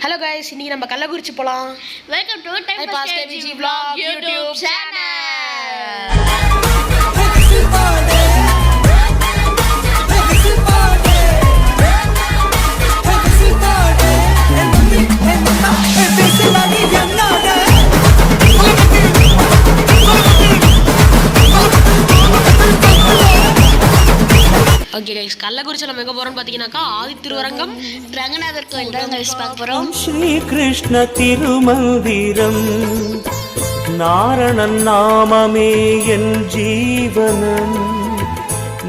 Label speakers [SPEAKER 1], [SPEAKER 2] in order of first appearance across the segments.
[SPEAKER 1] Hello guys இன்னைக்கு நம்ம கள்ளக்குறிச்சி போலாம்.
[SPEAKER 2] Welcome to time pass KG vlog YouTube channel
[SPEAKER 1] okay guys கள்ளக்குறிச்சியில் எங்கே போகிறோம்னு பார்த்தீங்கன்னாக்கா ஆதி திருவரங்கம்
[SPEAKER 2] ரங்கநாதர் கோயில் தான் கைஸ் பார்க்க போகிறோம்
[SPEAKER 3] ஸ்ரீ கிருஷ்ண திருமந்திரம். நாரணன் நாமமே என் ஜீவனம்.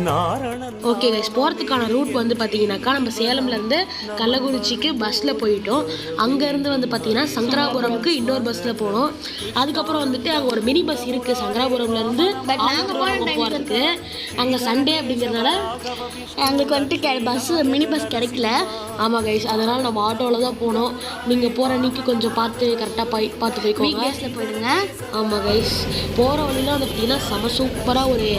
[SPEAKER 1] நாரண ஓகே கைஸ் போகிறதுக்கான ரூட் வந்து பார்த்தீங்கன்னாக்கா நம்ம சேலம்லேருந்து கள்ளக்குறிச்சிக்கு பஸ்ஸில் போயிட்டோம். அங்கேருந்து வந்து பார்த்தீங்கன்னா சங்கராபுரம்க்கு இன்னொரு பஸ்ஸில் போனோம். அதுக்கப்புறம் வந்துட்டு அங்கே ஒரு மினி பஸ் இருக்குது சங்கராபுரம்லேருந்து போகிறதுக்கு அங்கே சண்டே அப்படிங்கிறதுனால
[SPEAKER 2] எங்களுக்கு வந்துட்டு பஸ் மினி பஸ் கிடைக்கல.
[SPEAKER 1] ஆமாம் கைஸ் அதனால் நம்ம ஆட்டோவில் தான் போனோம். நீங்கள் போகிற அன்னைக்கு கொஞ்சம் பார்த்து கரெக்டாக போய் பார்த்து போய்க்கோங்க.
[SPEAKER 2] வீக் டேஸில் போயிடுங்க.
[SPEAKER 1] ஆமாம் கைஸ் போகிற வழியில் வந்து பார்த்தீங்கன்னா செம சூப்பராக ஒரு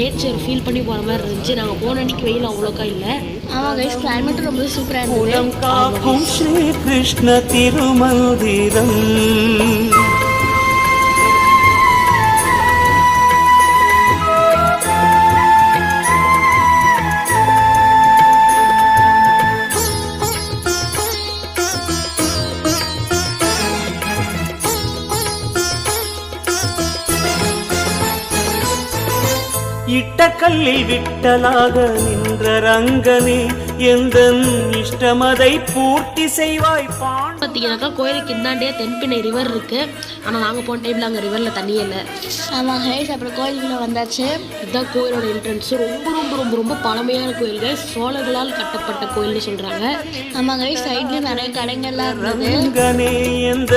[SPEAKER 1] நேச்சர் ஃபீல் பண்ணி போகிற மாதிரி இருந்துச்சு. நாங்கள் போன போன அன்னைக்கு வெயில் அவ்வளோக்கா இல்லை.
[SPEAKER 2] ஆமாம் கைஸ் கிளைமேட் ரொம்ப சூப்பராக இருந்தது.
[SPEAKER 3] ஸ்ரீ கிருஷ்ண திருமந்திரம். கல்லில் விட்டலாக நின்ற ரங்கனே எந்த இஷ்டமதை பூர்த்தி செய்வாய்? பாண்ட
[SPEAKER 1] பார்த்தீங்கன்னாக்கா கோயிலுக்கு இந்தாண்டே தென்பிணை ரிவர் இருக்குது ஆனால் நாங்கள் போன டைமில் அங்கே ரிவரில் தண்ணியே இல்லை.
[SPEAKER 2] ஆமாம் கைஸ் அப்புறம் கோயிலுக்குள்ள வந்தாச்சு.
[SPEAKER 1] இதுதான் கோயிலோட என்ட்ரன்ஸ் ரொம்ப ரொம்ப ரொம்ப ரொம்ப பழமையான கோயில்கள் சோழர்களால் கட்டப்பட்ட கோயில்னு சொல்கிறாங்க
[SPEAKER 2] ஆமாம் கைஸ் சைடில் நிறைய கடைங்கள்லாம் இருந்தது.
[SPEAKER 3] ரங்கனே எந்த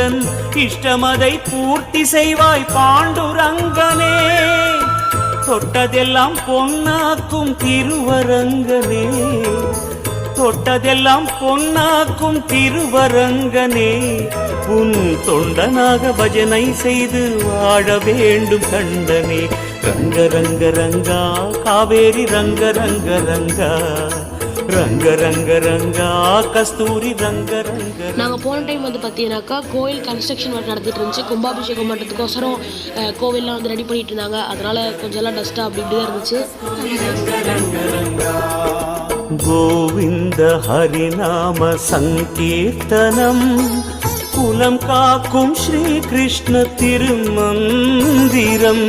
[SPEAKER 3] இஷ்டமதை பூர்த்தி செய்வாய்? பாண்டுரங்கனே. தொட்டதெல்லாம் பொன்னாக்கும் திருவரங்கனே. தொட்டதெல்லாம் பொன்னாக்கும் திருவரங்கனே. உன் தொண்டனாக பஜனை செய்து வாழ வேண்டும் கண்டனே. ரங்க ரங்க ரங்கா காவேரி ரங்க ரங்க ரங்கா. ரங்க ரங்க ரங்கா கஸ்தூரி ரங்க ரங்க.
[SPEAKER 1] நாங்கள் போன டைம் வந்து பார்த்தீங்கன்னாக்கா கோயில் கன்ஸ்ட்ரக்ஷன் ஒர்க் நடந்துட்டு இருந்துச்சு. கும்பாபிஷேகம் பண்ணுறதுக்கோசரம் கோவில்லாம் வந்து ரெடி பண்ணிட்டு இருந்தாங்க. அதனால கொஞ்சம் எல்லாம் டஸ்ட்டாக அப்படி இப்படி இருந்துச்சு.
[SPEAKER 3] கோவிந்த ஹரிநாம சங்கீர்த்தனம் குலம் காக்கும் ஸ்ரீ கிருஷ்ண திருமந்திரம்.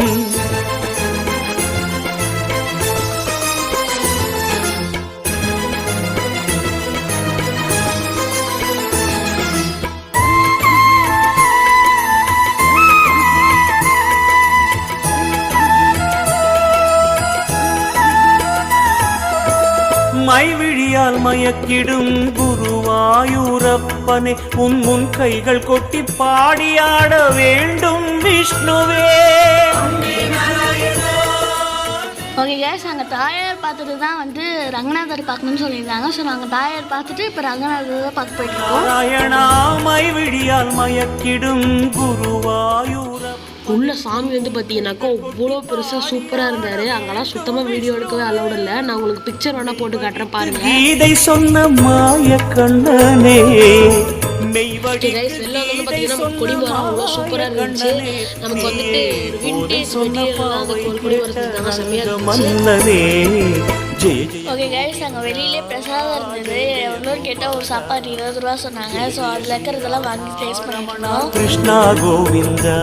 [SPEAKER 3] மயக்கிடும் குருவாயூரப்பனே உன் முன் கைகள் கொட்டி பாடியாட வேண்டும் விஷ்ணுவே.
[SPEAKER 2] ஓகே கேஸ் அங்கே தாயார் பார்த்துட்டு தான் வந்து ரங்கநாதர் பார்க்கணும்னு சொல்லியிருந்தாங்க. ஸோ நாங்கள் தாயார் பார்த்துட்டு இப்போ ரங்கநாதர் பார்க்க போயிட்டு இருக்கோம்.
[SPEAKER 3] நாராயணா மைவிழியால் மயக்கிடும் குருவாயூரப்ப
[SPEAKER 1] உள்ள சாமி வந்து பார்த்தீங்கன்னாக்கா அவ்வளோ பெருசாக சூப்பராக இருந்தார். அங்கெல்லாம் சுத்தமாக வீடியோ எடுக்கவே அலௌட் இல்லை. நான் உங்களுக்கு பிக்சர் வேணால் போட்டு காட்டுறேன் பாருங்க.
[SPEAKER 3] கீதை சொன்ன மாய கண்ணனே
[SPEAKER 1] சூப்பராக இருந்துச்சு. நமக்கு வந்துட்டு விண்டேஜ் மெட்டீரியல்லாம் அந்த கொடி மரத்துக்கு செம்மையாக இருந்துச்சு.
[SPEAKER 3] மன்னனே ஜெய ஜெய
[SPEAKER 2] ஓகே கைஸ் அங்கே வெளியிலே பிரசாதம் இருந்தது எவ்வளோ கேட்டால் ஒரு சாப்பாடு இருபது ரூபா சொன்னாங்க. ஸோ அதில் இருக்கிறதெல்லாம் வாங்கி டேஸ்ட் பண்ண போனோம்
[SPEAKER 3] கிருஷ்ணா கோவிந்தா.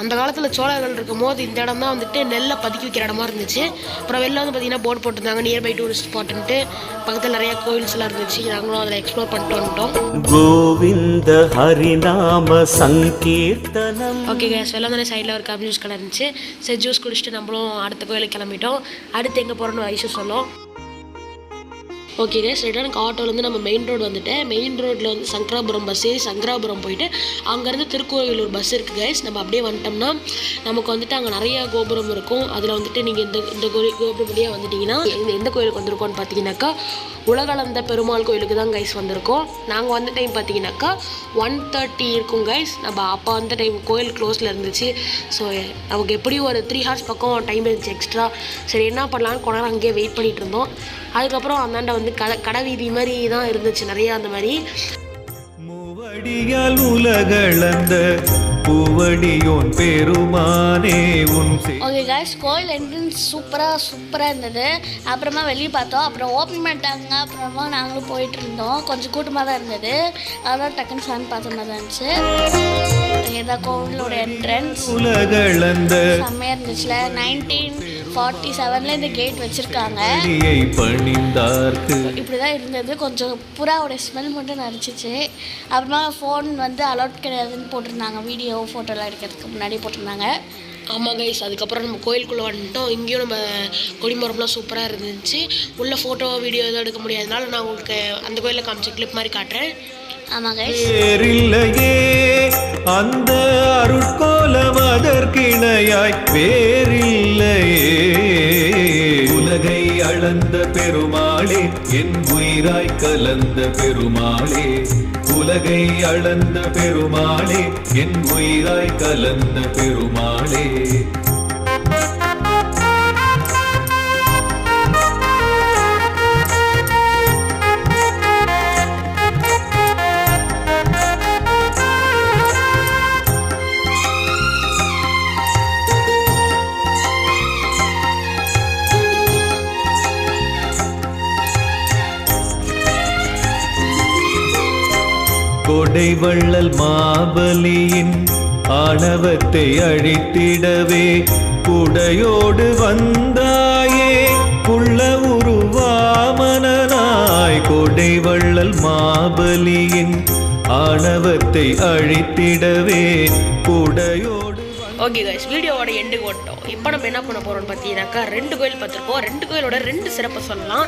[SPEAKER 1] அந்த காலத்தில் சோழர்கள் இருக்கும் போது இந்த இடம் தான் வந்துட்டு நெல்லை பதுக்கி வைக்கிற இடமா இருந்துச்சு. அப்புறம் வெளில வந்து பார்த்தீங்கன்னா போர்டு போட்டிருந்தாங்க. நியர்பை டூரிஸ்ட் ஸ்பாட்டுன்ட்டு பக்கத்தில் நிறைய கோயில்ஸ் எல்லாம் இருந்துச்சு. நாங்களும் அதில் எக்ஸ்ப்ளோர் பண்ணிட்டு வந்துட்டோம்.
[SPEAKER 3] கோவிந்த ஹரிநாம சங்கீர்த்தனம்.
[SPEAKER 1] ஓகே கேஸ் வெள்ளந்தனை சைடில் ஒரு கப் ஜூஸ் கடை இருந்துச்சு சரி ஜூஸ் குடிச்சிட்டு நம்மளும் அடுத்த கோயிலுக்கு கிளம்பிட்டோம். அடுத்து எங்கே போகிறோன்னு ஐஷு சொல்லும் ஓகே கேஸ் ரிட்டர்ன் ஆட்டோலேருந்து நம்ம மெயின் ரோடு வந்துட்டேன் மெயின் ரோட்டில் வந்து சங்கராபுரம் பஸ் ஏறி சங்கராபுரம் போயிட்டு அங்கேருந்து திருக்கோவிலூர் பஸ் இருக்குது கைஸ் நம்ம அப்படியே வந்துட்டோம்னா நமக்கு வந்துட்டு அங்கே நிறைய கோபுரம் இருக்கும். அதில் வந்துட்டு நீங்கள் இந்த இந்த கோயில் கோபுரம் வழியாக வந்துட்டிங்கன்னா எந்த எந்த கோயிலுக்கு வந்திருக்கோம்னு பார்த்தீங்கன்னாக்கா உலகளந்த பெருமாள் கோயிலுக்கு தான் கைஸ் வந்திருக்கோம். நாங்கள் வந்த டைம் பார்த்தீங்கன்னாக்கா ஒன் தேர்ட்டி இருக்கும் கைஸ் நம்ம அப்போ வந்த டைம் கோயில் க்ளோஸில் இருந்துச்சு. ஸோ நமக்கு எப்படியும் ஒரு த்ரீ ஹார்ஸ் பக்கம் டைம் இருந்துச்சு எக்ஸ்ட்ரா சரி என்ன பண்ணலான்னு கொஞ்ச அங்கேயே வெயிட் பண்ணிகிட்டு இருந்தோம். அதுக்கப்புறம் அந்தாண்ட வந்து கடை கடை வீதி மாதிரி தான் இருந்துச்சு நிறையா அந்த மாதிரி.
[SPEAKER 4] உலகளந்த பூவடியோன் பெருமானே உன்
[SPEAKER 2] ஓகே guys கோயில் என்ட்ரன்ஸ் சூப்பராக சூப்பராக இருந்தது. அப்புறமா வெளியே பார்த்தோம். அப்புறம் ஓப்பன் பண்ணிட்டாங்க. அப்புறமா நாங்களும் போயிட்டு இருந்தோம். கொஞ்சம் கூட்டமாக தான் இருந்தது. அதான் டக்குன்னு சாமி பார்த்த மாதிரி தான் இருந்துச்சு இதான் கோவிலோட என்ட்ரன்ஸ்
[SPEAKER 4] உலகளந்த
[SPEAKER 2] செம்மையாக இருந்துச்சுல. நைன்டீன் ஃபார்ட்டி செவனில் இந்த கேட் வச்சுருக்காங்க. இப்படி தான் இருந்தது. கொஞ்சம் புறாவோட ஸ்மெல் மட்டும் நடிச்சிச்சு. அப்புறமா ஃபோன் வந்து அலௌட் கிடையாதுன்னு போட்டிருந்தாங்க. வீடியோ ஃபோட்டோலாம் எடுக்கிறதுக்கு முன்னாடி போட்டிருந்தாங்க.
[SPEAKER 1] ஆமாம் கைஸ் அதுக்கப்புறம் நம்ம கோயிலுக்குள்ளே வந்துட்டோம். இங்கேயும் நம்ம கொடிமரம்லாம் சூப்பராக இருந்துச்சு. உள்ள ஃபோட்டோ வீடியோ எதுவும் எடுக்க முடியாதனால நான் உங்களுக்கு அந்த கோயிலில் காமிச்ச கிளிப் மாதிரி காட்டுறேன்.
[SPEAKER 4] வேறில்லையே. அந்த அருட்கோலம் அதற்கிணையாய் வேறில்லையே. உலகை அளந்த பெருமாளே என் உயிராய் கலந்த பெருமாளே. உலகை அளந்த பெருமாளே என் உயிராய் கலந்த பெருமாளே. கொடை வள்ளல் மாபலியின் ஆணவத்தை அழித்திடவே. குடையோடு வந்தாயே புள்ள உருவாமனாய் கொடை வள்ளல் மாபலியின் ஆணவத்தை அழித்திடவே. குடையோ
[SPEAKER 1] ஓகே கைஸ் வீடியோவோட எண்டு ஓட்டோம் இப்போ நம்ம என்ன பண்ண போகிறோம்னு பார்த்தீங்கன்னாக்கா ரெண்டு கோயில் பார்த்துருப்போம். ரெண்டு கோயிலோட ரெண்டு சிறப்பை சொல்லலாம்.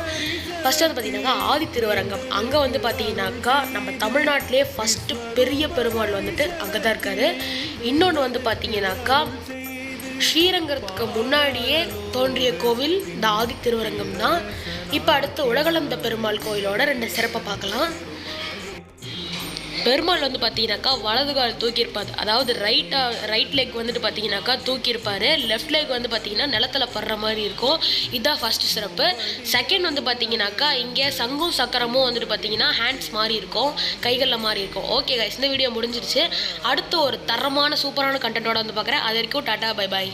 [SPEAKER 1] ஃபஸ்ட்டு வந்து பார்த்தீங்கன்னாக்கா ஆதி திருவரங்கம். அங்கே வந்து பார்த்தீங்கன்னாக்கா நம்ம தமிழ்நாட்டிலே ஃபஸ்ட்டு பெரிய பெருமாள் வந்துட்டு அங்கே தான் இருக்காரு. இன்னொன்று வந்து பார்த்தீங்கன்னாக்கா ஸ்ரீரங்கத்துக்கு முன்னாடியே தோன்றிய கோவில் இந்த ஆதி திருவரங்கம் தான். இப்போ அடுத்து உலகளந்த பெருமாள் கோயிலோட ரெண்டு சிறப்பை பார்க்கலாம். பெருமாள் வந்து பார்த்தீங்கன்னாக்கா வலது கால் தூக்கியிருப்பார். அதாவது ரைட்டா ரைட் லெக் வந்துட்டு பார்த்தீங்கன்னாக்கா தூக்கியிருப்பார். லெஃப்ட் லெக் வந்து பார்த்தீங்கன்னா நிலத்துல படுற மாதிரி இருக்கும். இதுதான் ஃபர்ஸ்ட் சிறப்பு. செகண்ட் வந்து பார்த்தீங்கன்னாக்கா இங்கே சங்கும் சக்கரமும் வந்துட்டு பார்த்தீங்கன்னா ஹேண்ட்ஸ் மாறி இருக்கும். கைகளில் மாறி இருக்கும். ஓகே கைஸ் இந்த வீடியோ முடிஞ்சிருச்சு. அடுத்து ஒரு தரமான சூப்பரான கண்டென்ட்டோட வந்து பார்க்குறேன் அது வரைக்கும் டாட்டா பை பாய்